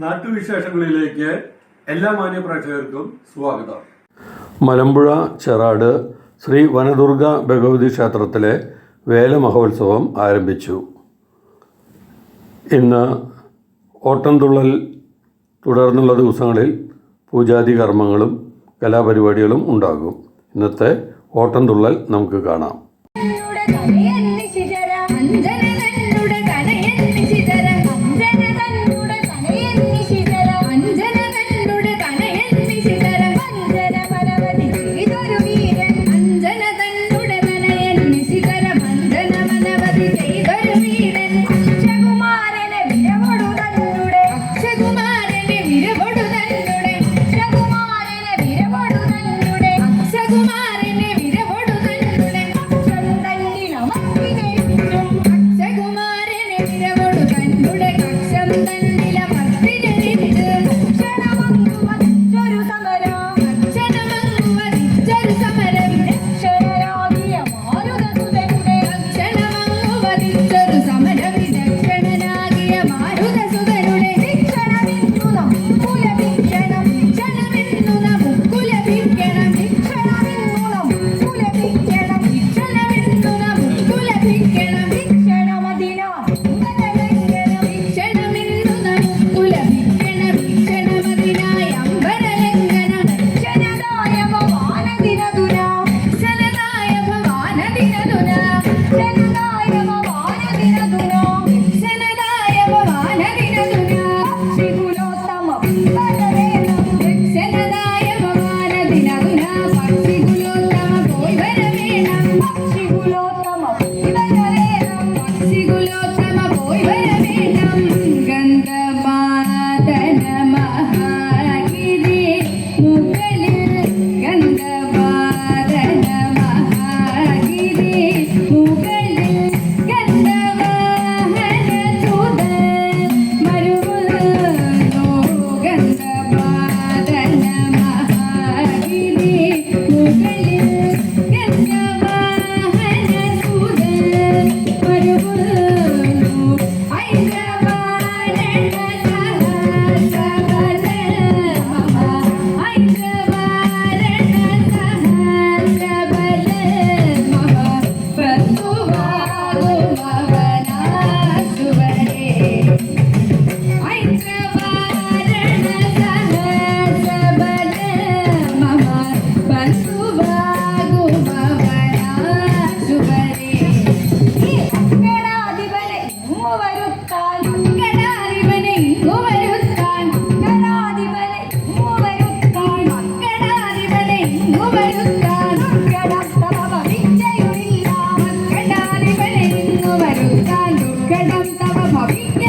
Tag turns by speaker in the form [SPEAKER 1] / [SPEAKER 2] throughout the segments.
[SPEAKER 1] നാട്ടുവിശേഷങ്ങളിലേക്ക് എല്ലാ മാന്യപ്രേക്ഷകർക്കും സ്വാഗതം.
[SPEAKER 2] മലമ്പുഴ ചെറാട് ശ്രീ വനദുർഗ ഭഗവതി ക്ഷേത്രത്തിലെ വേല മഹോത്സവം ആരംഭിച്ചു. ഇന്ന് ഓട്ടംതുള്ളൽ തുടർന്നുള്ള ദിവസങ്ങളിൽ പൂജാതി കർമ്മങ്ങളും കലാപരിപാടികളും ഉണ്ടാകും. ഇന്നത്തെ ഓട്ടംതുള്ളൽ നമുക്ക് കാണാം. হবে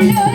[SPEAKER 2] Hello.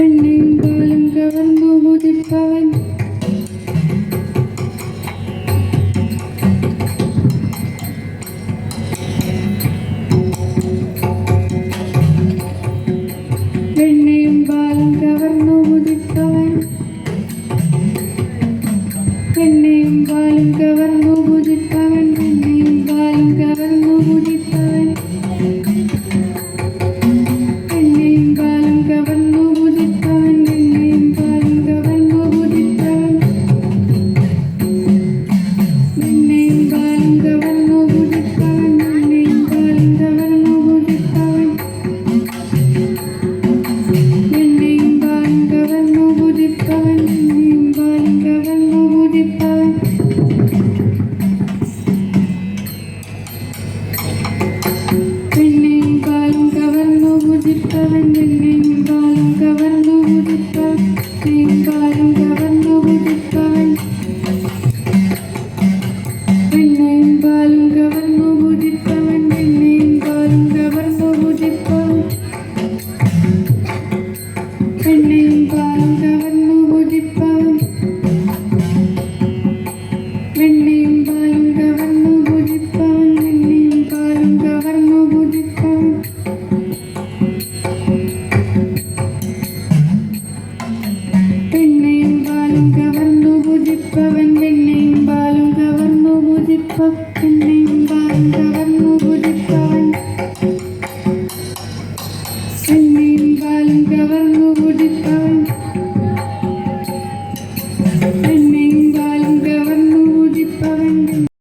[SPEAKER 2] പെണ്ണിൻ പോലും കവർന്നു മുതിപ്പവൻ Hallelujah.